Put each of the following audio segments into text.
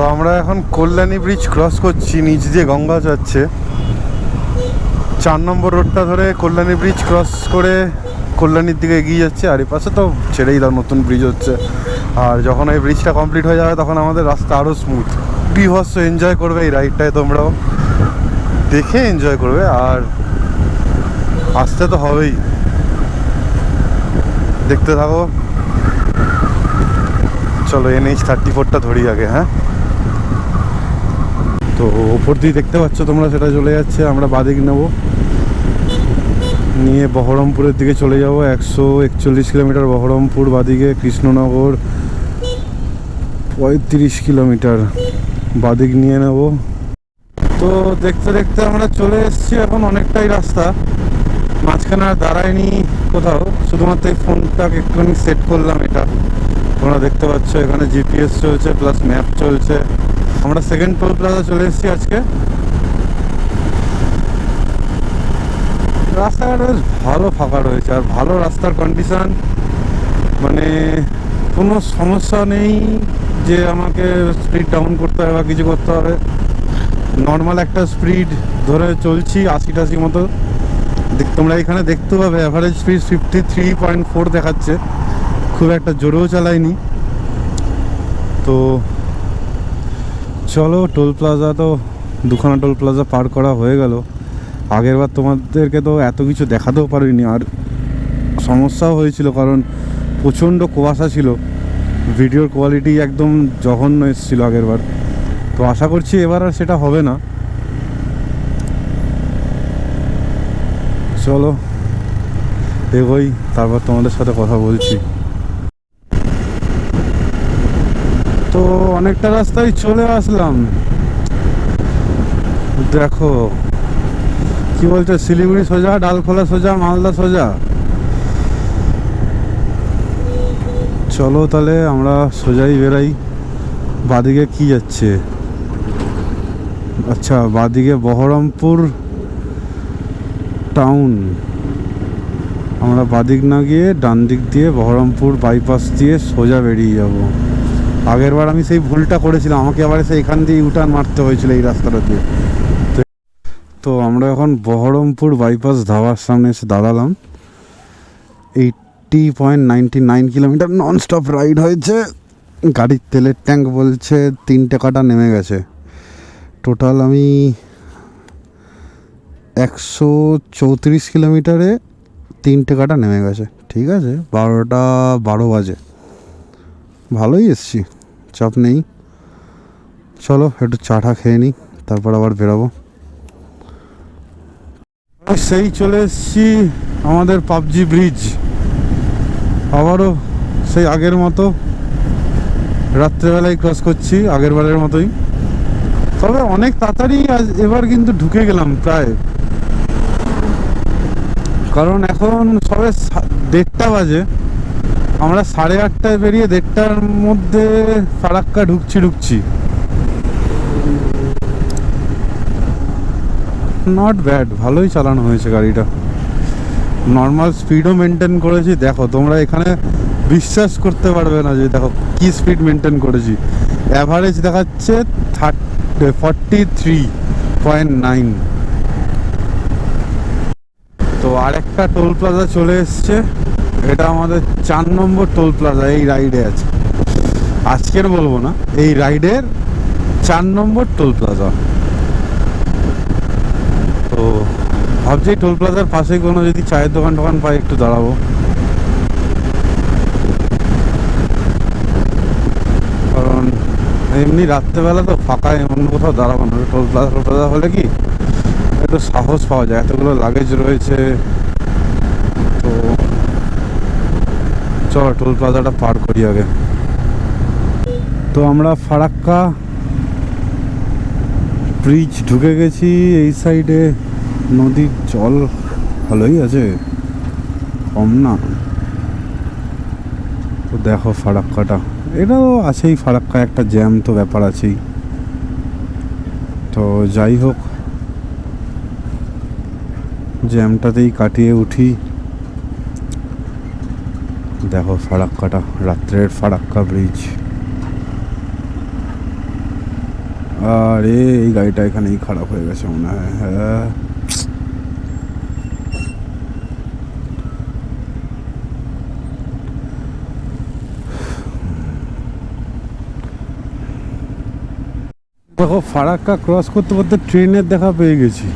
তো আমরা এখন কল্যাণী ব্রিজ ক্রস করছি, নিচ দিয়ে গঙ্গা যাচ্ছে। চার নম্বর রোডটা ধরে কল্যাণী ব্রিজ ক্রস করে কল্যাণীর দিকে এগিয়ে যাচ্ছে, আর এই পাশে তো ছেড়েই দাও, নতুন ব্রিজ হচ্ছে। আর যখন এই ব্রিজটা কমপ্লিট হয়ে যাবে, তখন আমাদের রাস্তা আরও স্মুথ বিভৎস এনজয় করবে এই রাইডটায় তোমরাও। দেখে এনজয় করবে, আর আসতে তো হবেই। দেখতে থাকো। চলো এনএইচ থার্টি ফোরটা ধরি আগে হ্যাঁ? তো ওপর দিয়ে দেখতে পাচ্ছ তোমরা, সেটা চলে যাচ্ছে, আমরা বাদিক নেব। নিয়ে বহরমপুরের দিকে চলে যাব, একশো একচল্লিশ কিলোমিটার বহরমপুর, বাদিকে কৃষ্ণনগর, পঁয়ত্রিশ কিলোমিটার বাদিক নিয়ে নেব। তো দেখতে দেখতে আমরা চলে এসেছি এখন অনেকটাই রাস্তা, মাঝখানে আর দাঁড়ায়নি কোথাও, শুধুমাত্র এই ফোনটাকে একটুখানি সেট করলাম এটা। তোমরা দেখতে পাচ্ছ এখানে জিপিএস চলছে প্লাস ম্যাপ চলছে। আমরা সেকেন্ড টোল প্লাজা চলে এসেছি আজকে। রাস্তাঘাট বেশ ভালো ফাঁকা রয়েছে আর ভালো রাস্তার কন্ডিশন মানে কোনো সমস্যা নেই যে আমাকে স্পিড ডাউন করতে হবে বা কিছু করতে হবে। নর্মাল একটা স্পিড ধরে চলছি আশি টাশি মতো তোমরা এখানে দেখতে পাবে average speed fifty three point four দেখাচ্ছে। খুব একটা জোরেও চালাইনি। তো চলো টোল প্লাজা তো দুখানা টোল প্লাজা পার করা হয়ে গেল। আগেরবার তোমাদেরকে তো এত কিছু দেখাতেও পারিনি, আর সমস্যাও হয়েছিল, কারণ প্রচণ্ড কুয়াশা ছিল। ভিডিওর কোয়ালিটি একদম জঘন্য এসেছিল আগেরবার। তো আশা করছি এবার আর সেটা হবে না। চলো, এগোই, তারপর তোমাদের সাথে কথা বলছি। তো অনেকটা রাস্তায় চলে আসলাম। দেখো, কি বলছে, শিলিগুড়ি সোজা, ডালখোলা সোজা, মালদা সোজা? চলো তাহলে আমরা সোজাই বেরাই বাদিকে কি যাচ্ছে? আচ্ছা বাদিকে বহরমপুর টাউন। আমরা বাদিক না গিয়ে ডান দিক দিয়ে বহরমপুর বাইপাস দিয়ে সোজা বেরিয়ে যাব। আগের বার আমি সেই ভুলটা করেছিলাম, আমাকে আবার সেই এখান দিয়ে ইউটার্ন মারতে হয়েছিল এই রাস্তাটা দিয়ে। তো- আমরা এখন বহরমপুর বাইপাস ধাবার সামনে এসে দাঁড়ালাম। Eighty point ninety nine kilometre non stop ride হয়েছে। গাড়ির তেলের ট্যাঙ্ক বলছে তিনটে কাটা নেমে গেছে। টোটাল আমি একশো চৌত্রিশ কিলোমিটারে তিনটে কাটা নেমে গেছে। ঠিক আছে? বারোটা বারো বাজে। ভালোই এসছি, চাপ নেই। চলো একটু চা চাটা খেয়ে নিই তারপর আবার বেরোবো। সেই চলে এসছি আমাদের পাবজি ব্রিজ আবারও সেই আগের মতো রাত্রেবেলায় ক্রস করছি, আগের বারের মতোই। তবে অনেক তাড়াতাড়ি আজ এবার কিন্তু ঢুকে গেলাম প্রায়। কারণ এখন সবে দেড়টা বাজে। আমরা সাড়ে আটটায় বেরিয়ে দেড়টার মধ্যে ফারাক্কা ঢুকছি ঢুকছি। নট ব্যাড ভালোই চালানো হয়েছে গাড়িটা। নর্মাল স্পিডও মেনটেন করেছি। দেখো, তোমরা এখানে বিশ্বাস করতে পারবে না যে, দেখো, কি স্পিড মেনটেন করেছি। অ্যাভারেজ দেখাচ্ছে thirty forty three point nine তো আরেকটা টোল প্লাজা চলে এসছে। এটা আমাদের চার নম্বর টোল প্লাজা, এই রাইডে আছে। আজকের বলব না, এই রাইডের চার নম্বর টোল প্লাজা। তো ভাবছি টোল প্লাজার পাশে কোনো যদি চায়ের দোকান টোকান পাই, একটু দাঁড়াবো। কারণ এমনি রাত্রেবেলা তো ফাঁকা এমন কোথাও দাঁড়াবো না। টোল প্লাজা টোল প্লাজা হলে কি একটু সাহস পাওয়া যায়, এতগুলো লাগেজ রয়েছে। তো চলো টোল প্লাজাটা পার করি আগে। তো আমরা ফারাক্কা ব্রিজ ঢুকে গেছি, এই সাইডে নদীর জল ভালোই আছে, কম না। তো দেখো ফারাক্কাটা। এটাও আছেই ফারাক্কা একটা জ্যাম তো ব্যাপার আছেই। তো যাই হোক জ্যামটাতেই কাটিয়ে উঠি। দেখো ফারাক্কাটা, রাত্রের ফারাক্কা ব্রিজ আরে, এই গাড়িটা এখানেই খারাপ হয়ে গেছে মনে হয়। হ্যাঁ। দেখো ফারাক্কা ক্রস করতে করতে ট্রেনের দেখা পেয়ে গেছি।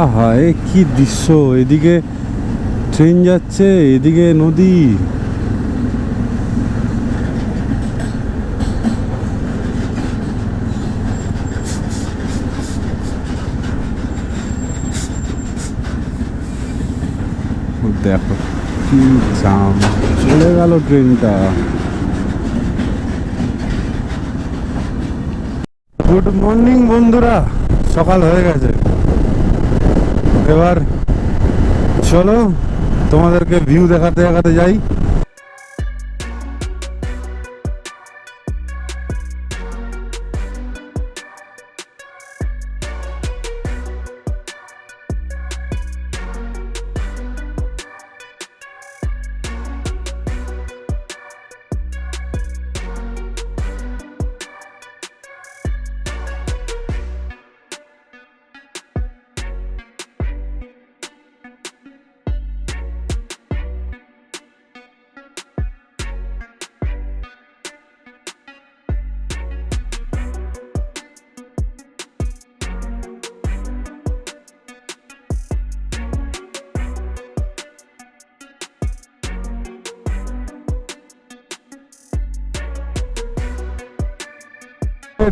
আহা এ কি দৃশ্য। এদিকে ট্রেন যাচ্ছে, এদিকে নদী। দেখো, কি জাম। চলে গেল ট্রেনটা। গুড মর্নিং বন্ধুরা, সকাল হয়ে গেছে। এবার চলো তোমাদেরকে ভিউ দেখাতে দেখাতে যাই।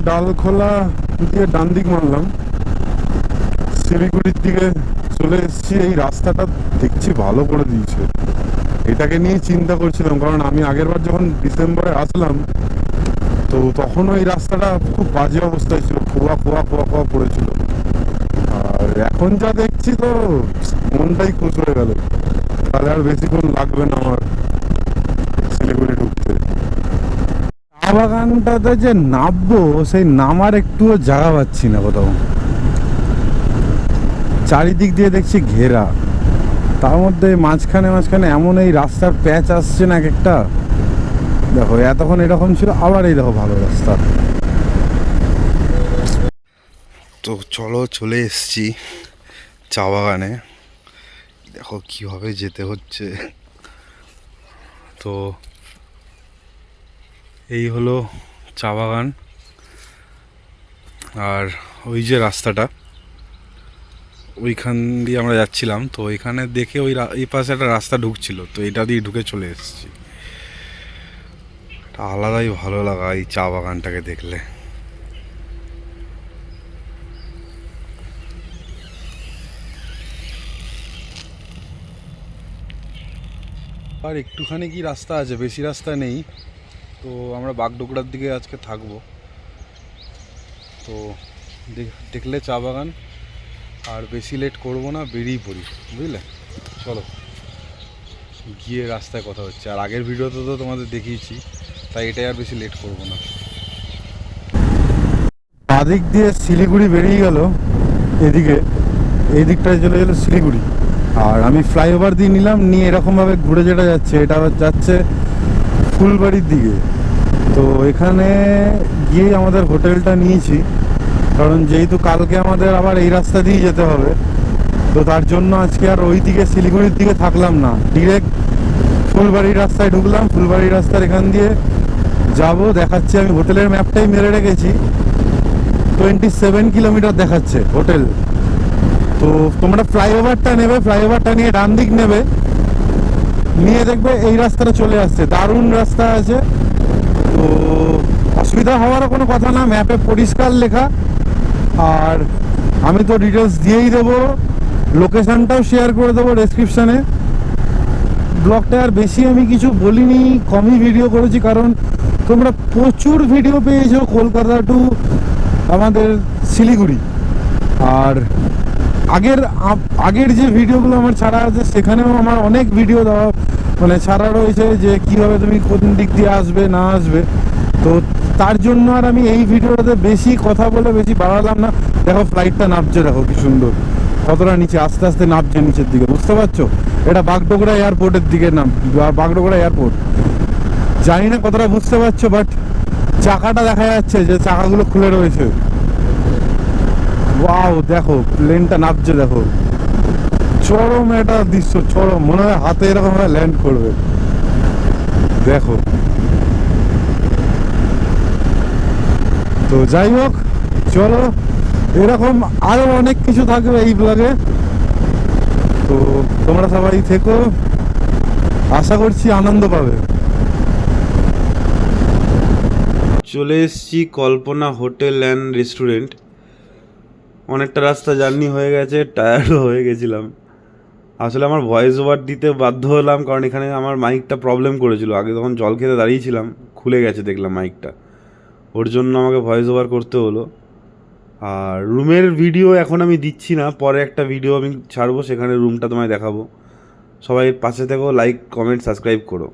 ডালখোলা দিয়ে ডান দিক মারলাম। শিলিগুড়ির দিকে চলে এসেছি, এই রাস্তাটা দেখছি ভালো করে দিয়েছে। এটাকে নিয়ে চিন্তা করছিলাম, কারণ আমি আগেরবার যখন ডিসেম্বরে আসলাম, তো তখনও এই রাস্তাটা খুব বাজে অবস্থায় ছিল, খোয়া খোয়া খোয়া খোয়া পড়েছিল। আর এখন যা দেখছি তো মনটাই খুশ হয়ে গেল। তাহলে আর বেশিক্ষণ লাগবে না আমার শিলিগুড়ি ঢুকতে চা বাগানটাতে যে নামবো সেই নামার একটুও জায়গা পাচ্ছি না কোথাও। চারিদিক দিয়ে দেখছি ঘেরা। তার মধ্যে মাঝখানে মাঝখানে এমন এই রাস্তার প্যাচ আসছে না এক একটা। দেখো, এতক্ষণ এরকম ছিল, আবার এই দেখো ভালো রাস্তা। তো চলো, চলে এসছি চা বাগানে। দেখো, কীভাবে যেতে হচ্ছে। তো এই হলো চা বাগান। আর ওই যে রাস্তাটা, ওইখান দিয়ে আমরা যাচ্ছিলাম। তো ওইখানে দেখে ওই এই পাশে একটা রাস্তা ঢুকছিল, তো এটা দিয়ে ঢুকে চলে এসেছি। আলাদাই ভালো লাগা এই চা বাগানটাকে দেখলে। আর একটুখানি কি রাস্তা আছে? বেশি রাস্তা নেই। তো আমরা বাগডোগরার দিকে আজকে থাকব। তো দেখ- দেখলে চা বাগান, আর বেশি লেট করব না, বেরিয়ে পড়ি, বুঝলে? চলো, গিয়ে রাস্তায় কথা হচ্ছে। আর আগের ভিডিওতে তো তোমাদের দেখিয়েছি, তাই এটাই আর বেশি লেট করব না। বাদিক দিয়ে শিলিগুড়ি বেরিয়ে গেল, এদিকে, এই দিকটায় চলে গেল শিলিগুড়ি। আর আমি ফ্লাইওভার দিয়ে নিলাম, নিয়ে এরকমভাবে ঘুরে যেটা যাচ্ছে, এটা যাচ্ছে ফুলবাড়ির দিকে। তো এখানে গিয়ে আমাদের হোটেলটা নিয়েছি। কারণ যেহেতু কালকে আমাদের আবার এই রাস্তা দিয়ে যেতে হবে, তো তার জন্য আজকে আর ওই দিকে শিলিগুড়ির দিকে থাকলাম না। ডিরেক্ট ফুলবাড়ির রাস্তায় ঢুকলাম, ফুলবাড়ির রাস্তার এখান দিয়ে যাব, দেখাচ্ছি। আমি হোটেলের ম্যাপটাই মেরে রেখেছি। টোয়েন্টি সেভেন কিলোমিটার দেখাচ্ছে হোটেল। তো তোমরা ফ্লাইওভারটা নেবে, ফ্লাইওভারটা নিয়ে ডান দিক নেবে। নিয়ে দেখবে এই রাস্তাটা চলে আসছে। দারুণ রাস্তা আছে। তো অসুবিধা হওয়ারও কোনো কথা না ম্যাপে পরিষ্কার লেখা। আর আমি তো ডিটেলস দিয়েই দেবো। লোকেশানটাও শেয়ার করে দেবো ডেসক্রিপশানে ব্লগটা আর বেশি আমি কিছু বলিনি, কমই ভিডিও করেছি কারণ তোমরা প্রচুর ভিডিও পেয়েছ কলকাতা টু আমাদের শিলিগুড়ি। আর আগের আগের যে ভিডিওগুলো আমার ছাড়া আছে, সেখানেও আমার অনেক ভিডিও দেওয়া মানে ছাড়া রয়েছে যে কীভাবে তুমি কোন দিক দিয়ে আসবে, না আসবে। তো তার জন্য আর আমি এই ভিডিওটাতে বেশি কথা বলে বেশি বাড়ালাম না। দেখো ফ্লাইটটা নামছে, দেখো কি সুন্দর। কতটা নিচে, আস্তে আস্তে নামছে নিচের দিকে, বুঝতে পারছ? এটা বাগডোগরা এয়ারপোর্টের দিকে নাম বাগডোগরা এয়ারপোর্ট। জানি না কতটা বুঝতে পারছ বাট চাকাটা দেখা যাচ্ছে যে চাকাগুলো খুলে রয়েছে। ওয়াও দেখো প্লেনটা নামছে দেখো। চরম একটা দৃশ্য, চরম। মনে হয় হাতে এরকম ল্যান্ড করবে। দেখো। তো যাই হোক, চলো। এরকম আরও অনেক কিছু থাকবে এই ব্লগে তো তোমরা সবাই থেকো। আশা করছি আনন্দ পাবে। চলে এসেছি কল্পনা হোটেল অ্যান্ড রেস্টুরেন্ট। অনেকটা রাস্তা জার্নি হয়ে গেছে টায়ার্ডও হয়ে গেছিলাম। আসলে আমার ভয়েস ওভার দিতে বাধ্য হলাম, কারণ এখানে আমার মাইকটা প্রবলেম করেছিল। আগে তখন জল খেতে দাঁড়িয়েছিলাম, খুলে গেছে দেখলাম মাইকটা ওর জন্য আমাকে ভয়েস ওভার করতে হলো। আর রুমের ভিডিও এখন আমি দিচ্ছি না, পরে একটা ভিডিও আমি ছাড়বো, সেখানে রুমটা তোমায় দেখাবো। সবাই পাশে থেকো লাইক কমেন্ট সাবস্ক্রাইব করো।